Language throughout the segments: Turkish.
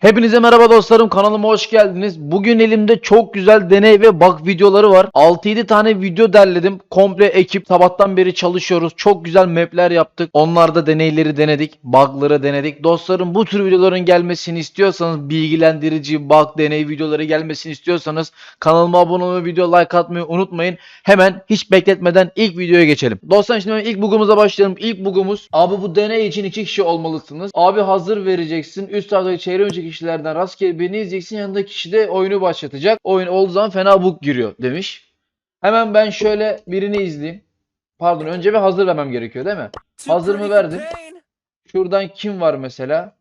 Hepinize merhaba dostlarım kanalıma hoş geldiniz. Bugün elimde çok güzel deney ve bug videoları var. 6-7 tane video derledim. Komple ekip sabahtan beri çalışıyoruz. Çok güzel mapler yaptık. Onlarda deneyleri denedik. Bug'ları denedik. Dostlarım bu tür videoların gelmesini istiyorsanız bilgilendirici bug deney videoları gelmesini istiyorsanız kanalıma abone olmayı, video like atmayı unutmayın. Hemen hiç bekletmeden ilk videoya geçelim. Dostlar şimdi ilk bug'umuza başlayalım. İlk bug'umuz abi bu deney için iki kişi olmalısınız. Abi hazır vereceksin. Üst taraftaki önceki kişilerden rastgele birini izleyeceksin. Yanındaki kişi de oyunu başlatacak. Oyun olduğu zaman fena bug giriyor demiş. Hemen ben şöyle birini izleyeyim. Pardon önce bir hazır vermem gerekiyor değil mi? Hazır mı verdim? Şuradan kim var mesela?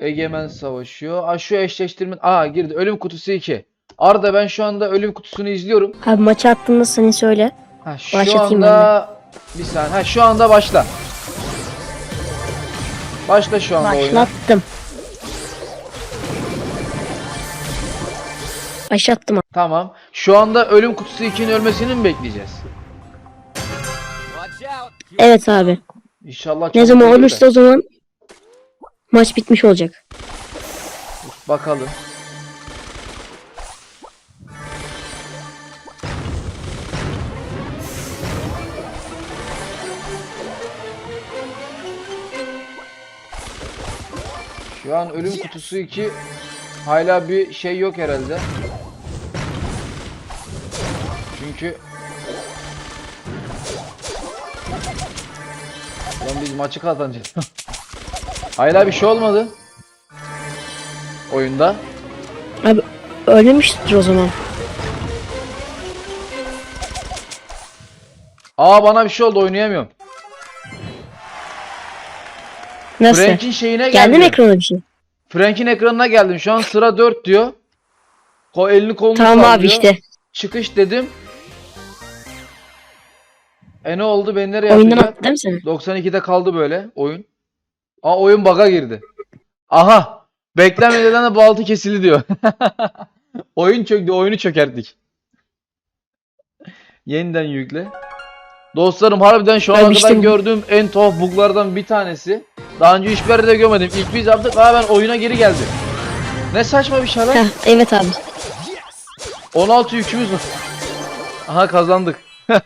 Egemen savaşıyor. Aa şu eşleştirme. Aa girdi. Ölüm kutusu 2. Arda ben şu anda ölüm kutusunu izliyorum. Abi maçı attığında seni söyle. Ha şu Başlatayım anda bir saniye. Ha şu anda başla. Başla şu anda oyuna. Başlattım. Başlattım abi. Tamam. Şu anda ölüm kutusu 2'nin ölmesini mi bekleyeceğiz? Evet abi. İnşallah Ne çabuk zaman olur da. olursa o zaman maç bitmiş olacak. Bakalım. Şu an ölüm kutusu 2 hala bir şey yok herhalde. Çünkü Lan biz maçı kazanacağız. hala bir şey olmadı. Oyunda. Abi ölmemiştir o zaman. Aa bana bir şey oldu oynayamıyorum. Nasıl? Frank'in şeyine Geldi mi geldim. ekrana bir şey? Frank'in ekranına geldim. Şu an sıra 4 diyor. Ko elini kolunu Tamam abi sallıyor. işte. Çıkış dedim. E ne oldu? Ben nereye Oyundan attı mi seni? 92'de kaldı böyle oyun. Aa oyun bug'a girdi. Aha. Beklenmeden de bu altı kesildi diyor. oyun çöktü. Oyunu çökerttik. Yeniden yükle. Dostlarım harbiden şu ana kadar gördüğüm en tuhaf buglardan bir tanesi. Daha önce hiçbir yerde görmedim. İlk biz yaptık. Aa ben oyuna geri geldim. Ne saçma bir şey lan. Evet abi. 16 yükümüz var. Aha kazandık.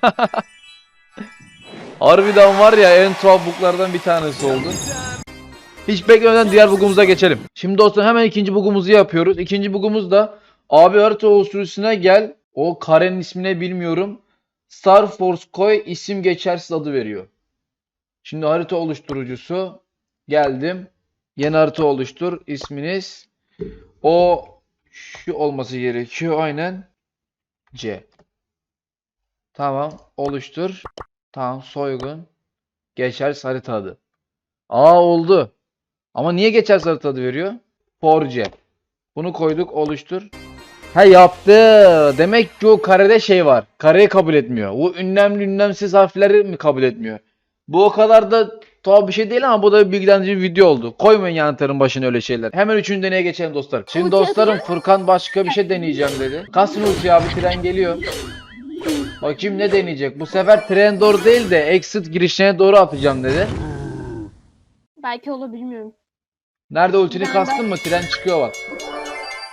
Harbiden var ya en tuhaf buglardan bir tanesi oldu. Hiç beklemeden diğer bugumuza geçelim. Şimdi dostlar hemen ikinci bugumuzu yapıyoruz. İkinci bugumuz da abi harita oluşturucusuna gel. O karenin ismini bilmiyorum. Star Force koy isim geçersiz adı veriyor. Şimdi harita oluşturucusu geldim. Yeni harita oluştur. İsminiz o şu olması gerekiyor aynen. C. Tamam oluştur. Tamam soygun. Geçersiz harita adı. Aa oldu. Ama niye geçersiz harita adı veriyor? For C. Bunu koyduk oluştur. Ha yaptı. Demek ki o karede şey var. Kareyi kabul etmiyor. O ünlemli ünlemsiz harfleri mi kabul etmiyor? Bu o kadar da tuhaf bir şey değil ama bu da bir bilgilendirici bir video oldu. Koymayın yanıtların başına öyle şeyler. Hemen üçüncü deneye geçelim dostlar. Şimdi dostlarım Furkan başka bir şey deneyeceğim dedi. Kasın ulti abi tren geliyor. Bakayım ne deneyecek. Bu sefer tren doğru değil de exit girişine doğru atacağım dedi. Belki olur bilmiyorum. Nerede ultini kastın mı? Tren çıkıyor bak.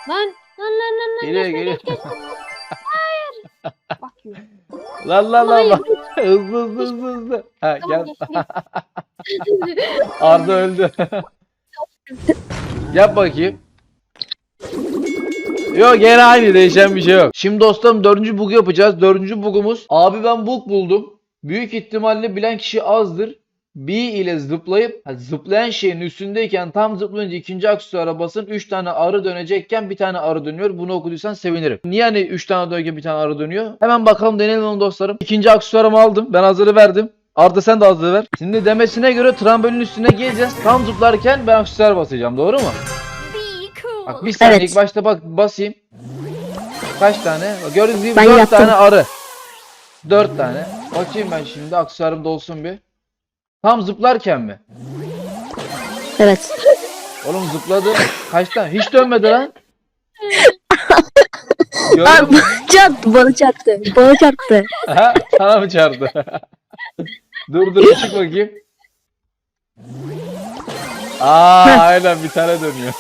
Lan lan lan lan lan. Geliyor geçme, geliyor. Hayır. Bak yürü. Lan lan lan lan. hızlı hızlı hızlı hızlı. Ha Tamam gel. Arda öldü. Yap bakayım. Yok gene aynı değişen bir şey yok. Şimdi dostlarım dördüncü bug yapacağız. Dördüncü bugumuz. Abi ben bug buldum. Büyük ihtimalle bilen kişi azdır. B ile zıplayıp zıplayan şeyin üstündeyken tam zıplayınca ikinci aksesuara basın 3 tane arı dönecekken bir tane arı dönüyor. Bunu okuduysan sevinirim. Niye hani 3 tane dönüyorken bir tane arı dönüyor? Hemen bakalım deneyelim onu dostlarım. İkinci aksesuarımı aldım. Ben hazırı verdim. Arda sen de hazırı ver. Şimdi demesine göre trambolin üstüne geleceğiz. Tam zıplarken ben aksesuar basacağım. Doğru mu? Bak bir saniye Evet. ilk başta bak basayım. Kaç tane? Gördüğünüz gibi Ben 4 yaptım. tane arı. 4 tane. Bakayım ben şimdi aksesuarım dolsun bir. Tam zıplarken mi? Evet. Oğlum zıpladı. Kaç tane? Hiç dönmedi lan. Gördün Abi mü? çarptı bana çarptı. Bana çarptı. Ha, Sana mı çarptı? dur dur çık bakayım. Aa aynen bir tane dönüyor.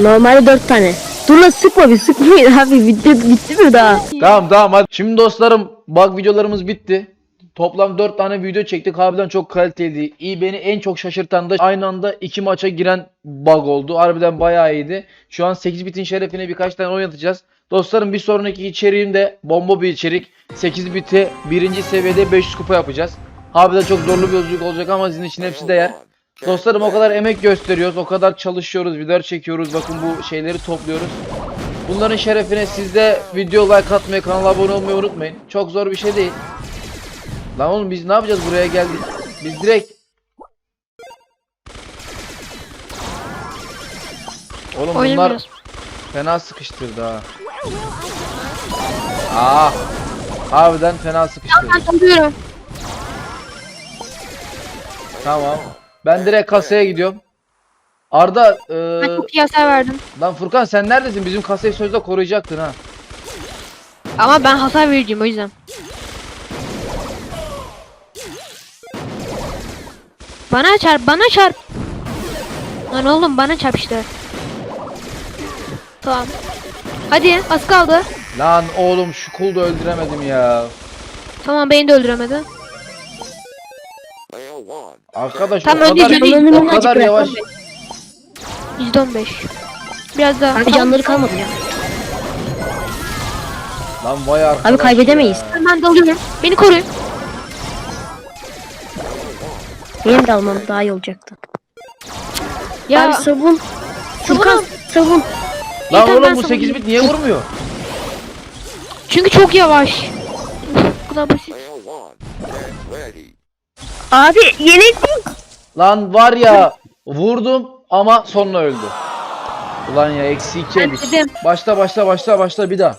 Normalde dört tane. Dur lan sıkma bir sıkmayın abi. Bitti, bitti mi daha? tamam tamam hadi. Şimdi dostlarım bug videolarımız bitti. Toplam 4 tane video çektik. Harbiden çok kaliteliydi. İyi beni en çok şaşırtan da aynı anda iki maça giren bug oldu. Harbiden bayağı iyiydi. Şu an 8 bitin şerefine birkaç tane oynatacağız. Dostlarım bir sonraki içeriğim de bomba bir içerik. 8 biti birinci seviyede 500 kupa yapacağız. Harbiden çok zorlu bir yolculuk olacak ama sizin için hepsi değer. Dostlarım o kadar emek gösteriyoruz, o kadar çalışıyoruz, videolar çekiyoruz. Bakın bu şeyleri topluyoruz. Bunların şerefine siz de video like atmayı, kanala abone olmayı unutmayın. Çok zor bir şey değil. Lan oğlum biz ne yapacağız buraya geldik? Biz direkt Oğlum bunlar fena sıkıştırdı ha. Aa. Harbiden fena sıkıştırdı. Ben alıyorum. Tamam. Ben direkt kasaya gidiyorum. Arda, Ben eee çok hasar verdim. lan Furkan sen neredesin? Bizim kasayı sözde koruyacaktın ha. Ama ben hasar vereceğim o yüzden. Bana çarp, bana çarp. Lan oğlum bana çarp işte. Tamam. Hadi az kaldı. Lan oğlum şu kulu da öldüremedim ya. Tamam beni de öldüremedi. Arkadaş Tam o kadar, önce canı- o kadar yavaş. %15. Biraz daha. Abi canları kalmadı ya. Lan vay arkadaş Abi kaybedemeyiz. ya. Ben dalıyorum. Beni koruyun. Benim de almam daha iyi olacaktı. Ya Abi savun. Furkan savun. Lan ben oğlum bu 8 savunayım. bit niye vurmuyor? çünkü çok yavaş. Bu kadar basit. Abi yenildik. Lan var ya vurdum ama sonra öldü. Ulan ya eksi 2 Ben dedim. Başla başla başla başla bir daha.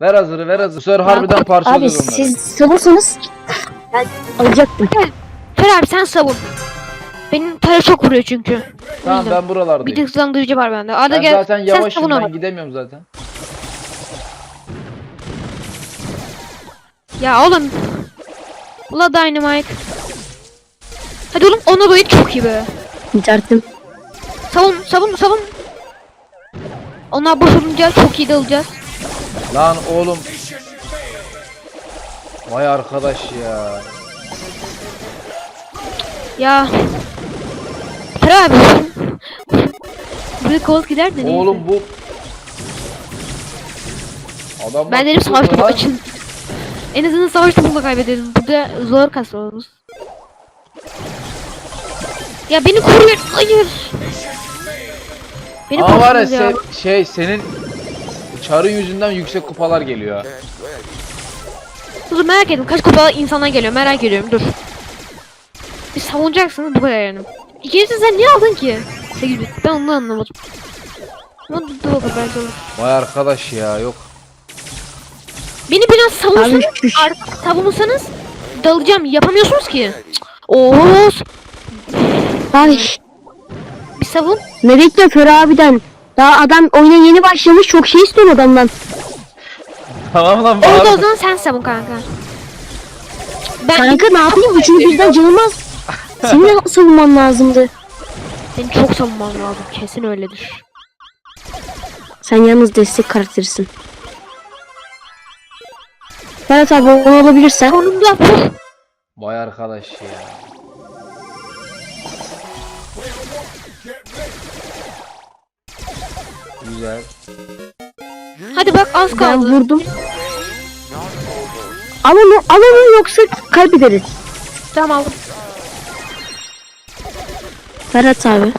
Ver hazırı ver hazırı. Bu sefer harbiden Abi parçalıyoruz onları. siz savursanız ben alacaktım. Fer abi sen savun. Benim tara çok vuruyor çünkü. Tamam ben buralardayım. Bir de hızlandırıcı var bende. Arda Ben gel. zaten sen yavaşım savun ben gidemiyorum zaten. Ya oğlum. Ula Dynamite. Hadi oğlum ona doyut çok iyi be. İnternetim. Savun savun savun. Onlar boş olunca çok iyi dalacağız. Lan oğlum. Vay arkadaş ya. Ya. Fer abi. Buraya kovalık gider de neyse. Oğlum bu Adam Ben dedim savaş topu açın. En azından savaş topunda kaybedelim. Burada zor kasıyoruz. Ya beni koruyun. Hayır. Beni Ama var ya, koruyun ya. se- şey senin çarı yüzünden yüksek kupalar geliyor. Dur merak ettim. Kaç kupa insanlar geliyor merak ediyorum. Dur. Bir savunacaksınız bu kadar yani. İkincisi sen niye aldın ki? 8 bit. Ben onu anlamadım. Ama dur, bakalım belki olur. Vay arkadaş ya yok. Beni biraz savunsanız, ar- savunursanız dalacağım. Yapamıyorsunuz ki. Oo, Abi bir savun. ne bekliyor abiden? Daha adam oyuna yeni başlamış çok şey istiyor adamdan. Tamam lan Orada o bağırma. zaman sen savun kanka. Ben Kanka ne yapayım üçüncü birden canım az. Senin de savunman lazımdı. seni çok savunman lazım. Kesin öyledir. Sen yalnız destek karakterisin. Ferhat abi onu alabilirsen. Sonunda. Vay arkadaş ya. Güzel. Hadi bak az Ben kaldı. vurdum. Al onu, al onu yoksa kaybederiz. Tamam aldım. Ferhat abi.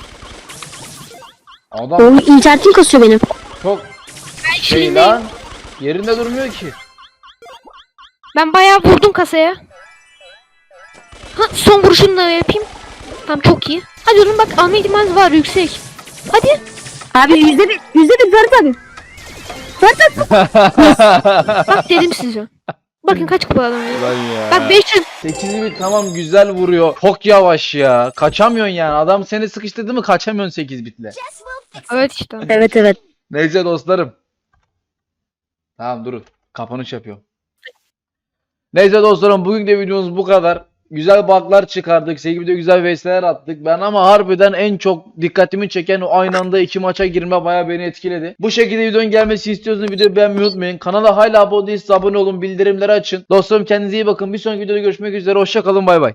Adam Oğlum internetim kasıyor benim. çok şey lan. Yerinde durmuyor ki. Ben bayağı vurdum kasaya. Ha, son vuruşunu da yapayım. Tamam çok iyi. Hadi oğlum bak alma ihtimaliniz var yüksek. Hadi. Abi yüzde bir, yüzde bir Ferhat abi. Ferhat abi. Bak dedim size. Bakın kaç kupa adam. Lan ya. Bak 500. 8 bit tamam güzel vuruyor. Çok yavaş ya. Kaçamıyorsun yani. Adam seni sıkıştırdı mı kaçamıyorsun 8 bitle. Evet işte. Evet evet. Neyse dostlarım. Tamam durun. Kapanış yapıyorum. Neyse dostlarım bugün de videomuz bu kadar. Güzel bug'lar çıkardık. Sevgili güzel VS'ler attık. Ben ama harbiden en çok dikkatimi çeken o aynı anda iki maça girme bayağı beni etkiledi. Bu şekilde videonun gelmesi istiyorsanız videoyu beğenmeyi unutmayın. Kanala hala abone değilseniz abone olun. Bildirimleri açın. Dostlarım kendinize iyi bakın. Bir sonraki videoda görüşmek üzere. Hoşçakalın. Bay bay.